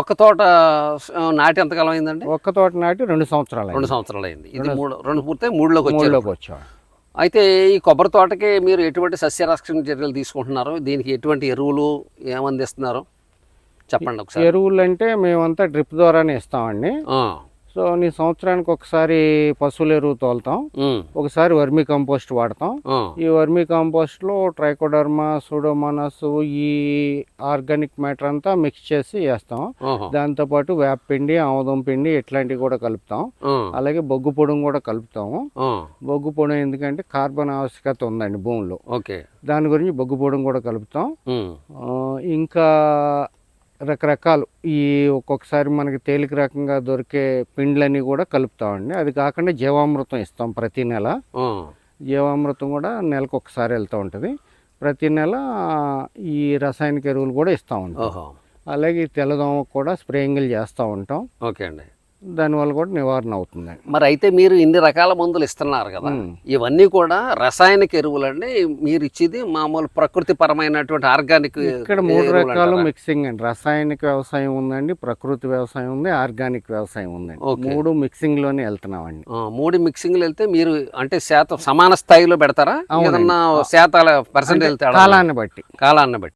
ఒక్క తోట నాటి ఎంతకాలం అయిందండి? ఒక్క తోట నాటి రెండు సంవత్సరాలు రెండు. సంవత్సరాలు అయింది. ఇది మూడు రెండు పూర్తి మూడులోకి మూడులోకి వచ్చాం అయితే ఈ కొబ్బరి తోటకి మీరు ఎటువంటి సస్యరక్షణ చర్యలు తీసుకుంటున్నారు? దీనికి ఎటువంటి ఎరువులు ఏమందిస్తున్నారు? చెప్పండి ఒకసారి. ఎరువులు అంటే మేమంతా డ్రిప్ ద్వారానే ఇస్తామండి. సో నీ సంవత్సరానికి ఒకసారి పశువుల ఎరువు తోలుతాం. ఒకసారి వర్మీ కంపోస్ట్ వాడతాం. ఈ వర్మీ కంపోస్ట్లో ట్రైకోడర్మా సూడోమోనాస్ ఈ ఆర్గానిక్ మ్యాటర్ అంతా మిక్స్ చేసి వేస్తాం. ఆహా, దాంతోపాటు వేప పిండి ఆముదం పిండి ఇట్లాంటివి కూడా కలుపుతాం. అలాగే బొగ్గు పొడిని కూడా కలుపుతాము. బొగ్గు పొడి ఎందుకంటే కార్బన్ ఆవశ్యకత ఉందండి భూమిలో. ఓకే. దాని గురించి బొగ్గు పొడిని కూడా కలుపుతాం. ఇంకా రకరకాలు ఈ ఒక్కొక్కసారి మనకి తేలిక రకంగా దొరికే పిండ్లన్నీ కూడా కలుపుతామండి. అది కాకుండా జీవామృతం ఇస్తాం ప్రతి నెల. జీవామృతం కూడా నెలకు ఒకసారి వెళ్తూ ఉంటుంది. ప్రతి నెల ఈ రసాయనిక ఎరువులు కూడా ఇస్తూ ఉంటాం అలాగే ఈ తెల్లదోమ కూడా స్ప్రేయింగ్లు చేస్తూ ఉంటాం. ఓకే అండి. దానివల్ల కూడా నివారణ అవుతుంది. మరి అయితే మీరు ఇన్ని రకాల మందులు ఇస్తున్నారు కదా. ఇవన్నీ కూడా రసాయనిక ఎరువులండి. మీరు ఇచ్చేది మామూలు ప్రకృతి పరమైనటువంటి ఆర్గానిక్ ఇక్కడ మూడు రకాలు మిక్సింగ్ అండి. రసాయనిక వ్యవసాయం ఉందండి ప్రకృతి వ్యవసాయం ఉంది ఆర్గానిక్ వ్యవసాయం ఉందండి. మూడు మిక్సింగ్లోనే వెళ్తున్నామండి మూడు మిక్సింగ్లు వెళ్తే మీరు అంటే శాతం సమాన స్థాయిలో పెడతారా. ఏదన్నా శాతాల పర్సెంటేజ్ తేడా? కాలాన్ని బట్టి. కాలాన్ని బట్టి.